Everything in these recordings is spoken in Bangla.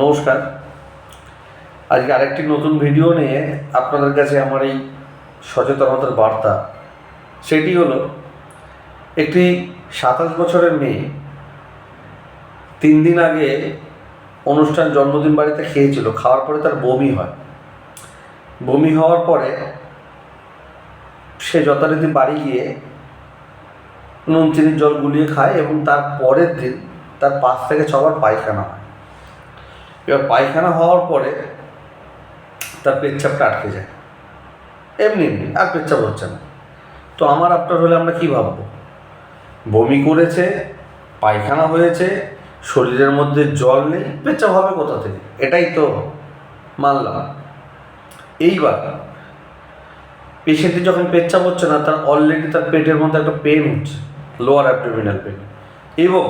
নমস্কার। আজকে আরেকটি নতুন ভিডিও নিয়ে আপনাদের কাছে আমার এই সচেতনতার বার্তা। সেটি হলো, একটি সাতাশ বছরের মেয়ে তিন দিন আগে অনুষ্ঠান জন্মদিন বাড়িতে খেয়েছিল, খাওয়ার পরে তার বমি হয়। বমি হওয়ার পরে সে যথারীতি বাড়ি গিয়ে নুন, চিনির জল গুলিয়ে খায় এবং তার পরের দিন তার পাঁচ থেকে ছবার পায়খানা হয়। এবার পায়খানা হওয়ার পরে তার পেচ্ছাপটা আটকে যায়। এমনি এমনি, আর পেচ্ছাপ হচ্ছে না। তো আমার আপনার হলে আমরা কি ভাববো? বমি করেছে, পায়খানা হয়েছে, শরীরের মধ্যে জল নেই পেচ্ছাপ হবে কোথা থেকে? এটাই তো মানলাম। এইবার পেশেন্টের যখন পেচ্ছাপ হচ্ছে না, তার অলরেডি তার পেটের মধ্যে একটা পেন হচ্ছে লোয়ার অ্যাবডোমিনাল পেন এবং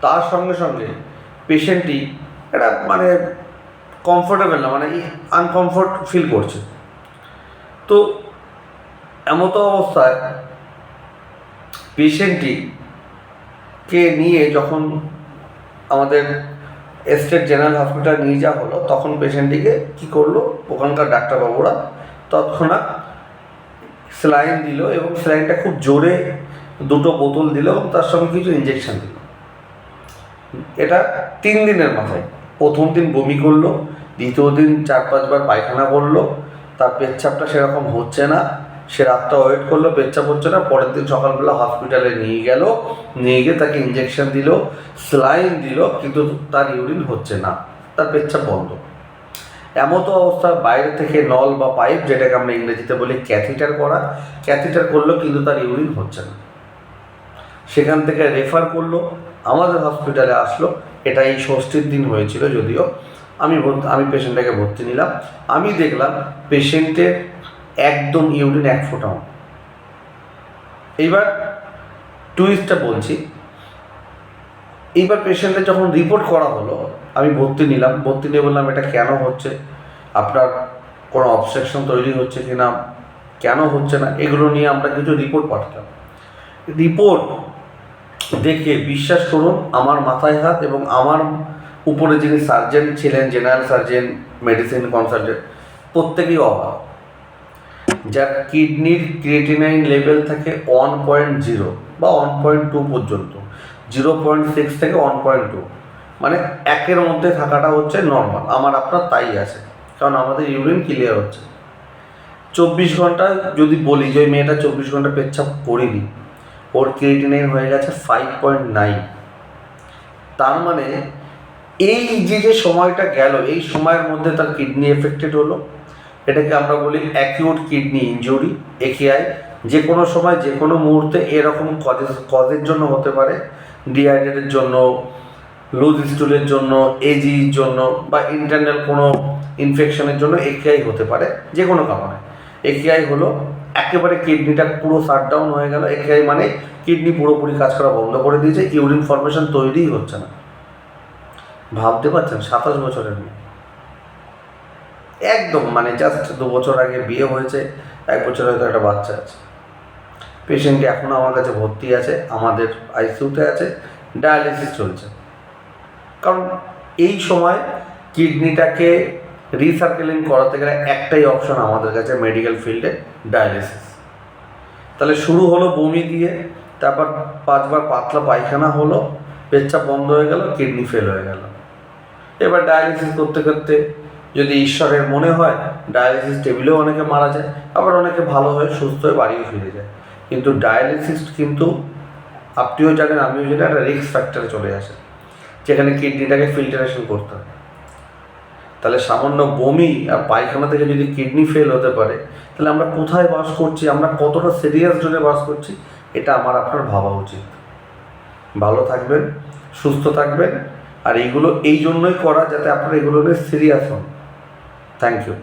তার সঙ্গে সঙ্গে পেশেন্টটি একটা মানে কমফোর্টেবল না মানে আনকমফোর্ট ফিল করছে। তো এমত অবস্থায় পেশেন্টটি কে নিয়ে যখন আমাদের স্টেট জেনারেল হসপিটাল নিয়ে যাওয়া হলো, তখন পেশেন্টটিকে কী করল? ওখানকার ডাক্তারবাবুরা তৎক্ষণাৎ স্যালাইন দিল এবং স্যালাইনটা খুব জোরে দুটো বোতল দিল এবং তার সঙ্গে কিছু ইঞ্জেকশন দিল। এটা তিন দিনের মাথায়। প্রথম দিন বমি করল, দ্বিতীয় দিন চার পাঁচবার পায়খানা করল, তার পেচ্ছাপটা সেরকম হচ্ছে না। সে রাতটা ওয়েট করল পেচ্ছাপ হচ্ছে না, পরের দিন সকালবেলা হসপিটালে নিয়ে গেল, নিয়ে গিয়ে তাকে ইঞ্জেকশন দিল স্লাইন দিল, কিন্তু তার ইউরিন হচ্ছে না, তার পেচ্ছাপ বন্ধ। এমতো অবস্থা, বাইরে থেকে নল বা পাইপ, যেটাকে আমরা ইংরেজিতে বলি ক্যাথিটার করা ক্যাথিটার করল, কিন্তু তার ইউরিন হচ্ছে না। সেখান থেকে রেফার করল, আমাদের হসপিটালে আসলো এটা এই ষষ্ঠীর দিন হয়েছিল যদিও। আমি আমি পেশেন্টটাকে ভর্তি নিলাম। আমি দেখলাম পেশেন্টের একদম ইউরিন এক ফোঁটাও। এইবার টুইস্টটা বলছি। এইবার পেশেন্টের যখন রিপোর্ট করা হলো, আমি ভর্তি নিলাম। ভর্তি নিয়ে বললাম, এটা কেন হচ্ছে? আপনার কোনো অবস্ট্রাকশন তৈরি হচ্ছে কি না? কেন হচ্ছে না? এগুলো নিয়ে আমরা কিছু রিপোর্ট পাঠালাম রিপোর্ট দেখে বিশ্বাস করুন, আমার মাথায় হাত এবং আমার উপরে যিনি সার্জেন ছিলেন জেনারেল সার্জেন মেডিসিন কনসালটেন্ট প্রত্যেকেই অভাব। যার কিডনির ক্রিয়েটিনাইন লেভেল থাকে ওয়ান পয়েন্ট জিরো বা ওয়ান পয়েন্ট টু পর্যন্ত। জিরো পয়েন্ট সিক্স থেকে ওয়ান পয়েন্ট টু মানে একের মধ্যে থাকাটা হচ্ছে নর্মাল আমার আপনার তাই আছে। কারণ আমাদের ইউরিন ক্লিয়ার হচ্ছে। চব্বিশ ঘণ্টা যদি বলি যে ওই মেয়েটা চব্বিশ ঘণ্টা পেচ্ছাপ করিনি ওর ক্রিয়েটিনাইন হয়ে গেছে ফাইভ পয়েন্ট নাইন তার মানে এই যে যে সময়টা গেল, এই সময়ের মধ্যে তার কিডনি এফেক্টেড হলো। এটাকে আমরা বলি অ্যাকিউট কিডনি ইনজুরি একেআই যে কোনো সময়, যে কোনো মুহূর্তে এরকম কজেস কজের জন্য হতে পারে। ডিহাইড্রেটের জন্য লুজ স্টুলের জন্য এজির জন্য বা ইন্টারনাল কোনো ইনফেকশনের জন্য একেআই হতে পারে, যে কোনো কারণে। একেআই হলো একেবারে কিডনিটা পুরো শাটডাউন হয়ে গেল। একেআই মানে কিডনি পুরোপুরি কাজ করা বন্ধ করে দিয়েছে ইউরিন ফর্মেশন তৈরিই হচ্ছে না। ভাবতে পারছেন, সাতাশ বছরের মেয়ে। একদম মানে জাস্ট দু বছর আগে বিয়ে হয়েছে, এক বছর হয়তো একটা বাচ্চা আছে। পেশেন্টটি এখনও আমার কাছে ভর্তি আছে, আমাদের আইসিউতে আছে ডায়ালিসিস চলছে। কারণ এই সময় কিডনিটাকে রিসার্কেলিং করাতে গেলে একটাই অপশন আমাদের কাছে মেডিকেল ফিল্ডে ডায়ালিসিস তাহলে শুরু হলো বমি দিয়ে, তারপর পাঁচবার পাতলা পায়খানা হলো পেচ্ছাপ বন্ধ হয়ে গেল কিডনি ফেল হয়ে গেল। এবার ডায়ালিসিস করতে করতে যদি ঈশ্বরের মনে হয় ডায়ালিসিস টেবিলেও অনেকে মারা যায়, আবার অনেকে ভালো হয়ে সুস্থ হয়ে বাড়িও ফিরে যায়। কিন্তু ডায়ালিসিস কিন্তু আপনিও জানেন, আমিও জানি, একটা রিস্ক ফ্যাক্টরে চলে আসে। যেখানে কিডনিটাকে ফিল্টারেশন করতে হয়। তাহলে সামান্য বমি আর পায়খানা থেকে যদি কিডনি ফেল হতে পারে, তাহলে আমরা কোথায় বাস করছি, আমরা কতটা সিরিয়াস জোনে বাস করছি, এটা আমার আপনার ভাবা উচিত। ভালো থাকবেন, সুস্থ থাকবেন, আর এইগুলো, এই জন্যই করা যাতে আপনারা এগুলো নিয়ে সিরিয়াস হন। Thank you